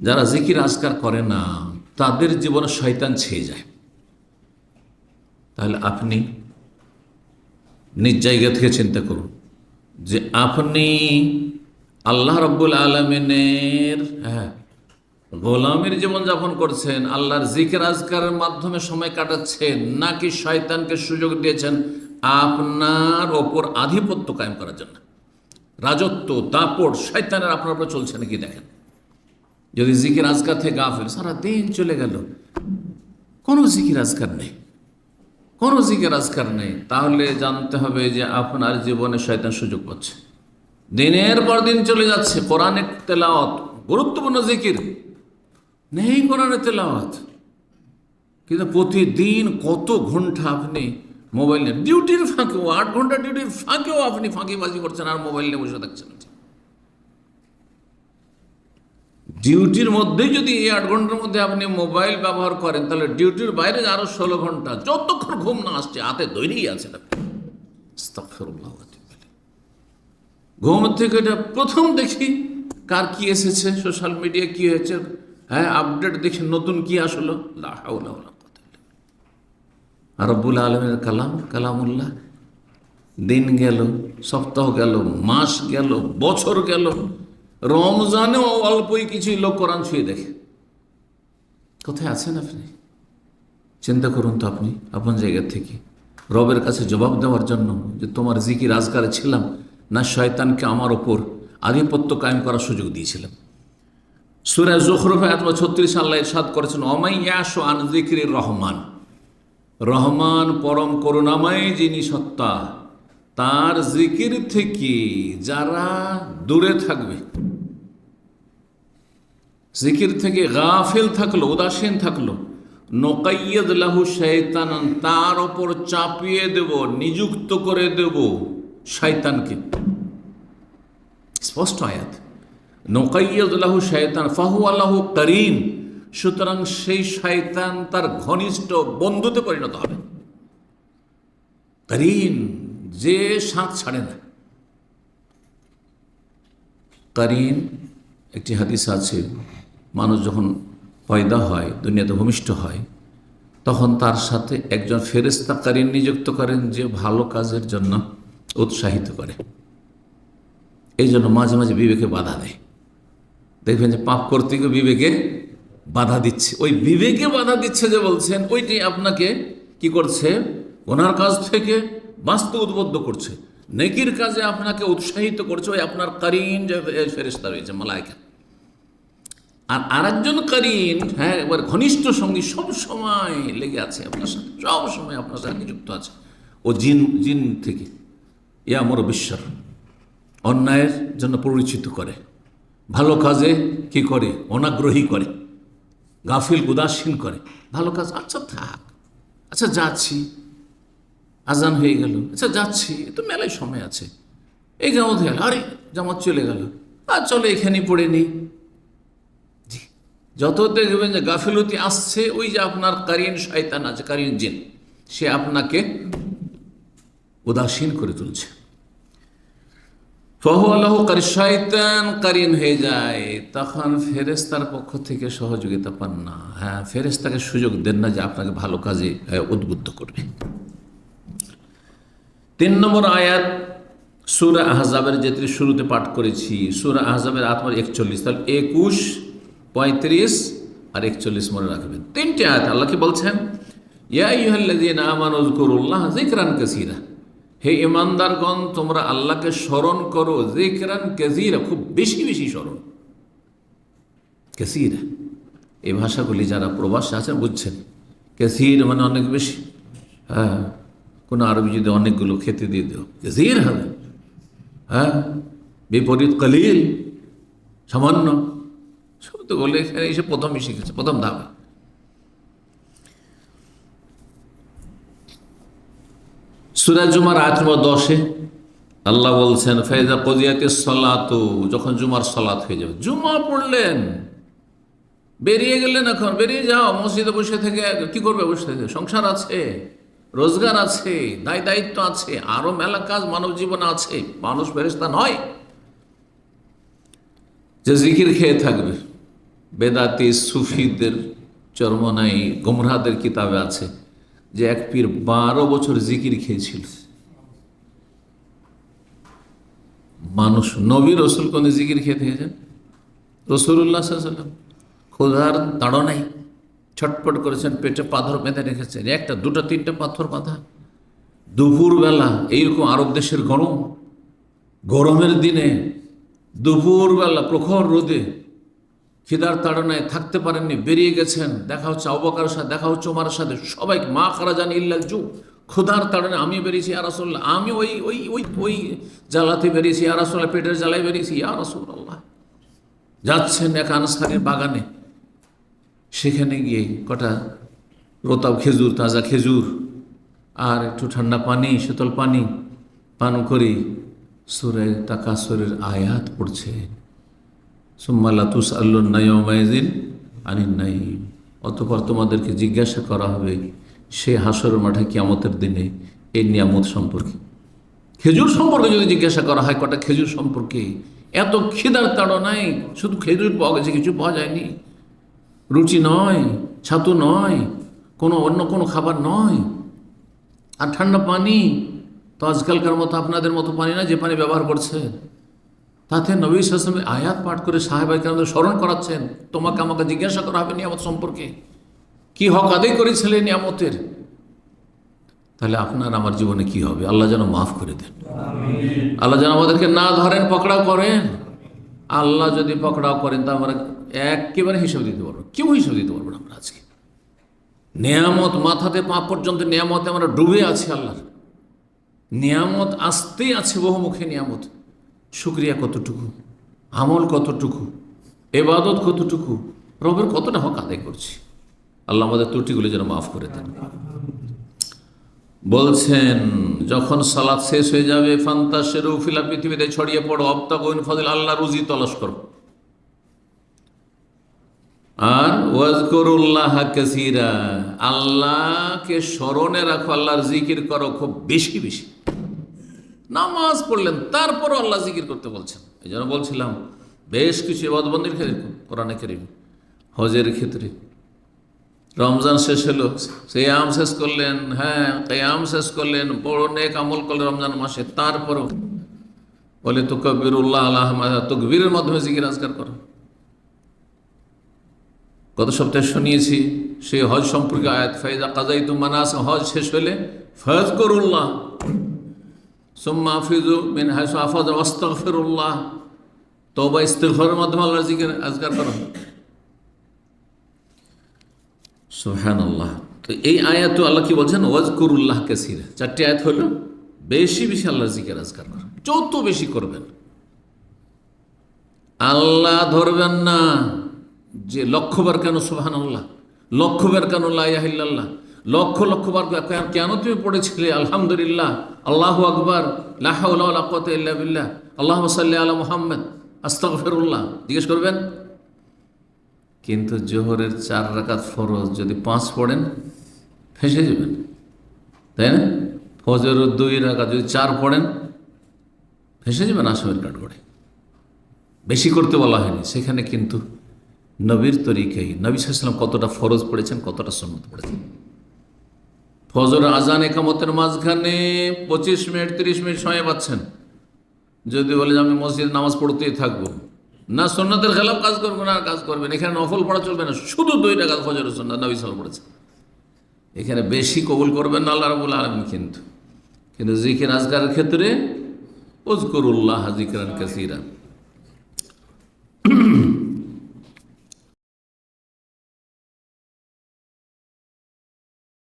যারা জিকির আজকার করে না, তাদের জীবনে শয়তান ছেয়ে যায়। তাহলে আপনি নিজ জায়গা থেকে চিন্তা করুন যে আপনি আল্লাহ রব্বুল আলমিনের হ্যাঁ গোলামের জীবনযাপন করছেন, আল্লাহর জিকের আজকারের মাধ্যমে সময় কাটাচ্ছেন, নাকি শয়তানকে সুযোগ দিয়েছেন আপনার ওপর আধিপত্য কায়েম করার জন্য? রাজত্ব, দাপট, শয়তানের আপনার উপর চলছে নাকি দেখেন। যদি জিকির আজকার থেকে গাফেল, সারা দিন চলে গেল। কোনো জিকির আজকার নেই। কোনো জিকির আজকার নেই। তাহলে জানতে হবে যে আপনার জীবনে শয়তান সুযোগ পাচ্ছে। দিনের পর দিন চলে যাচ্ছে। কোরআনের তেলাওয়াত, গুরুত্বপূর্ণ জিকির। নেই কোরআনের তেলাওয়াত। কিন্তু প্রতিদিন কত ঘণ্টা আপনি মোবাইল নিয়ে, ডিউটির ফাঁকেও, আট ঘণ্টা ডিউটির ফাঁকেও আপনি ফাঁকিবাজি করছেন আর মোবাইল নিয়ে বসে থাকছেন। ডিউটির মধ্যেই যদি এই আট ঘণ্টার মধ্যে আপনি মোবাইল ব্যবহার করেন, তাহলে ডিউটির বাইরে আরও ষোলো ঘণ্টা, যতক্ষণ ঘুম না আসছে, হাতে দৈরেই আছে ঘুম থেকে এটা প্রথম দেখি কার কি এসেছে, সোশ্যাল মিডিয়া কি হয়েছে হ্যাঁ আপডেট দেখি নতুন কি আসলো। লা হাওলা ওয়ালা কুওয়াতা ইল্লা আর আলমের কালাম, কালামুল্লাহ, দিন গেল, সপ্তাহ গেল, মাস গেল, বছর গেল রমজানেও অল্পই কিছুই লোক কোরআন ছুঁয়ে দেখে। কোথায় আছেন আপনি? চিন্তা করুন তো আপনি, আপন জায়গা থেকে। রবের কাছে জবাব দেওয়ার জন্য যে তোমার জিকির আজকারে ছিলাম, না শয়তানকে আমার ওপর আধিপত্য কায়েম করার সুযোগ দিয়েছিলাম। সুরা জোখরফে আত্মা ছত্রিশ আল্লাহ ইরশাদ করেছেন অমাইয়াশো আন জিকির রহমান। রহমান পরম করুণাময় যিনি সত্তা, তার জিকির থেকে যারা দূরে থাকবে জিকির থেকে গাফিল থাকল, উদাসীন থাকল। নকাইয়দ লাহু শয়তান তার ওপর চাপিয়ে দেব, নিযুক্ত করে দেব শয়তানকে স্পষ্ট আয়াত। নকাইয়দ লাহু শয়তান ফাহু আল্লাহ করিম, সুতরাং সেই শয়তান তার ঘনিষ্ঠ বন্ধুতে পরিণত হবে। করিন যে সাঁত ছাড়ে না। করিন একটি হাদিস আছে মানুষ যখন পয়দা হয়, দুনিয়াতে ভূমিষ্ঠ হয়, তখন তার সাথে একজন ফেরেস্তা কারিন নিযুক্ত করেন যে ভালো কাজের জন্য উৎসাহিত করে। এই জন্য মাঝে মাঝে বিবেকে বাধা দেয়। দেখবেন যে পাপ করতে গিয়ে বিবেকে বাধা দিচ্ছে। ওই বিবেকে বাধা দিচ্ছে যে বলছেন, ওইটি আপনাকে কি করছে? ওনার কাজ থেকে বাঁচতে উদ্বুদ্ধ করছে। নেকির কাজে আপনাকে উৎসাহিত করছে। ওই আপনার কারিন যে ফেরেস্তা রয়েছে, মালায়কা। আর আরেকজন কারিন হ্যাঁ একবার ঘনিষ্ঠ সঙ্গী সব সময় লেগে আছে আপনার সাথে, সব সময় আপনার সাথে নিযুক্ত আছে। ও জিন জিন থেকে, ইয়া আমার বিশ্বর, অন্যায়ের জন্য পরিচিত করে। ভালো কাজে কি করে? অনাগ্রহী করে। গাফিল, উদাসীন করে। ভালো কাজ আচ্ছা থাক। আচ্ছা যাচ্ছি। আজান হয়ে গেল। আচ্ছা যাচ্ছি। এ তো মেলায় সময় আছে। এই জামাত গেল। আরে, জামাত চলে গেল। আর চলো এখানেই পড়ে নিই যত দেখবেন যে গাফিলতি আসছে, ওই যে আপনার কারিন শয়তান আছে, কারিন জিন, সে আপনাকে উদাসীন করে তুলছে। ফহু আল্লাহ কারি শয়তান, কারিন হয়ে যায়। তখন ফেরেস্তার পক্ষ থেকে সহযোগিতা পান না। হ্যাঁ ফেরেস্তাকে সুযোগ দেন না যে আপনাকে ভালো কাজে উদ্বুদ্ধ করবে। তিন নম্বর আয়াত, সুরা আহজাবের যেটি শুরুতে পাঠ করেছি, সুরা আহজাবের আত্মার একচল্লিশ। তাহলে একুশ পঁয়ত্রিশ আর একচল্লিশ মনে রাখবেন। তিনটে আয়াত আল্লাহ কি বলছেন? যিকরান কাসীরা। হে ইমানদারগণ তোমরা আল্লাহকে স্মরণ করো, যিকরান কাসীরা, খুব বেশি বেশি স্মরণ। কাসীরা এই ভাষাগুলি যারা প্রবাসে আছেন বুঝছেন। কাসীর মানে অনেক বেশি। হ্যাঁ কোনো আরবি যদি অনেকগুলো খেতে দিয়ে দেও। কাসীর হবে। হ্যাঁ বিপরীত কলিল, সামান্য। সব তো বলে এখানে এসে প্রথমই শিখেছে প্রথম ধাপে। সুরাজ জুমার আট নম্বর দশে আল্লাহ বলছেন ফেজা কদিয়াতে সলাতু যখন জুমার সলাত হয়ে যাবে। জুমা পড়লেন, বেরিয়ে গেলেন এখন, বেরিয়ে যাও, মসজিদে বসে থেকে কি করবে? বসে থেকে সংসার আছে, রোজগার আছে, দায় দায়িত্ব আছে, আরও মেলা কাজ মানব জীবনে আছে, মানুষ ফেরেস্তা নয় যে জিকির খেয়ে থাকবে। বেদাতি সুফিদের চরমনাই গোমরাদের কিতাবে আছে যে এক পীর বারো বছর জিকির খেয়েছিল। মানুষ নবী রসুল কোন জিকির খেয়ে থেকেছেন? রসুল্লাহ সাল্লাম খোদার দাঁড়ো নাই ছটপট করেছেন, পেটে পাথর বেঁধে রেখেছেন, একটা, দুটো, তিনটে পাথর বাঁধা। দুপুরবেলা এইরকম আরব দেশের গরম, গরমের দিনে দুপুরবেলা প্রখর রোদে খিদার তাড়নায় থাকতে পারেননি, বেরিয়ে গেছেন। দেখা হচ্ছে অবকার সাথে, দেখা হচ্ছে ওমার সাথে। সবাই মা খারা জানি ইল্লাল জু। ক্ষুধার তাড়নে আমি বেরিয়েছি আর রাসুল্লাহ আমি ওই ওই ওই ওই জ্বালাতে বেরিয়েছি আর রাসুল্লাহ পেটের জ্বালায় বেরিয়েছি আর রাসুল্লাহ যাচ্ছেন এক আনসারের বাগানে। সেখানে গিয়ে কটা রোতাব খেজুর, তাজা খেজুর, আর একটু ঠান্ডা পানি, শীতল পানি পান করি। সুরে তাকাসরের আয়াত পড়ছে। সুম্মালাতুস আল্লু নাইমাইজিন আনিন নাই অতপর তোমাদেরকে জিজ্ঞাসা করা হবে, সে হাসরের মাঠে কিয়ামতের দিনে এই নিয়ামত সম্পর্কে। খেজুর সম্পর্কে যদি জিজ্ঞাসা করা হয়, কটা খেজুর সম্পর্কে? এত খিদার তাড়ো নাই, শুধু খেজুর পাওয়া গেছে, কিছু পাওয়া যায়নি। রুচি নয়, ছাতু নয়, কোনো অন্য কোনো খাবার নয়। আর ঠান্ডা পানি, তো আজকালকার মতো আপনাদের মতো পানি না যে পানি ব্যবহার করছে? তাতে নবী সাসলামে আয়াত পাঠ করে সাহেবাই কেরামদের স্মরণ করাচ্ছেন তোমাকে আমাকে জিজ্ঞাসা করা হবে নিয়ামত সম্পর্কে। কি হক আদায় করেছিলেন নিয়ামতের? তাহলে আপনার আমার জীবনে কি হবে? আল্লাহ যেন মাফ করে দেন। আল্লাহ যেন আমাদেরকে না ধরেন পকড়াও করেন। আল্লাহ যদি পকড়াও করেন তা আমরা একেবারে হিসাব দিতে পারব কেউ হিসাব দিতে পারব না আমরা আজকে। নিয়ামত মাথাতে পা পর্যন্ত নিয়ামতে আমরা ডুবে আছি আল্লাহর। নিয়ামত আসতেই আছে বহুমুখী নিয়ামত। শুক্রিয়া কতটুকু? আমল কতটুকু? এবাদত কতটুকু? রবের কতটা হক আদায় করছি? আল্লাহ আমাদের ত্রুটিগুলি যেন মাফ করে দেন। বলছেন, যখন সালাদ শেষ হয়ে যাবে, ফান্তা শেরু ফিলা পৃথিবীতে ছড়িয়ে পড়ো অপ্তা গোবিন ফজিল আল্লাহ রুজি তলস করো। আর ওয়াজকরুল্লাহ কাসিরা, আল্লাহকে স্মরণে রাখো, আল্লাহর জিকির করো খুব বেশি বেশি। নামাজ পড়লেন, তারপরও আল্লাহ জিকির করতে বলছেন। এই জন্য বলছিলাম, বেশ কিছু এবাদবন্দির ক্ষেত্রে, কোরআনে করিম, হজের ক্ষেত্রে। রমজান শেষ হলো সেই আম শেষ করলেন হ্যাঁ কেয়াম শেষ করলেন, বড় নেক আমল করলেন রমজান মাসে, তারপরও বলে তো কবিরুল্লাহ আল্লাহ তকবীরের মাধ্যমে জিকির আজকার করো। গত সপ্তাহে শুনিয়েছি, সেই হজ সম্পর্কে আয়াত, ফাইজা কাজাই তু মানাস হজ শেষ হলে ফয়জ করুল্লাহ সোম্মা আফিজু মিন হাইসু আফাজ ওয়াস্তাগফিরুল্লাহ তওবা ইস্তিগফারের মাধ্যমে আল্লাহর জিকির আজকার করো। সুবহানাল্লাহ। তো এই আয়াত আল্লাহ কি বলছেন? ওয়াজ করুল্লাহ কাসির। চারটি আয়াত হলো, বেশি বেশি আল্লাহর জিকির আজকার করো। যত বেশি করবেন। আল্লাহ ধরবেন না। যে লক্ষবার কেন? সুহান আল্লাহ লক্ষবার কেন? লাহিল্লাহ লক্ষ লক্ষবার কে- কেন তুমি পড়েছিলে, আলহামদুলিল্লাহ, আল্লাহ আকবর লাহাউল্লাহ আল্লাহ সাল্লি আলা মুহাম্মদ, আস্তাগফিরুল্লাহ। জিজ্ঞেস করবেন? কিন্তু জোহরের চার রাকাত ফরজ, যদি পাঁচ পড়েন, ফেসে যাবেন। তাই না? ফজরের দুই রাকাত যদি চার পড়েন, ফেসে যাবেন আসামের কাঠগড়ে বেশি করতে বলা হয়নি। সেখানে কিন্তু নবীর তরিকাই নবী সাল্লাম কতটা ফরজ পড়েছেন, কতটা সন্ন্যত পড়েছেন। ফজর আজান একামতের মাঝখানে পঁচিশ মিনিট, তিরিশ মিনিট সময় পাচ্ছেন। যদি বলে যে আমি মসজিদ নামাজ পড়তেই থাকব। না সন্ন্যতের খেলাফ কাজ করব না কাজ করবেন এখানে নফল পড়া চলবে না। শুধু দুই টাকা ফজর সন্ন্যত নবী সাল পড়েছে এখানে বেশি কবুল করবেন না আল্লাহ রাবুল আলম কিন্তু। কিন্তু জিকির আজকারের ক্ষেত্রে ওজকরুল্লাহ জিকরান কাসিরা।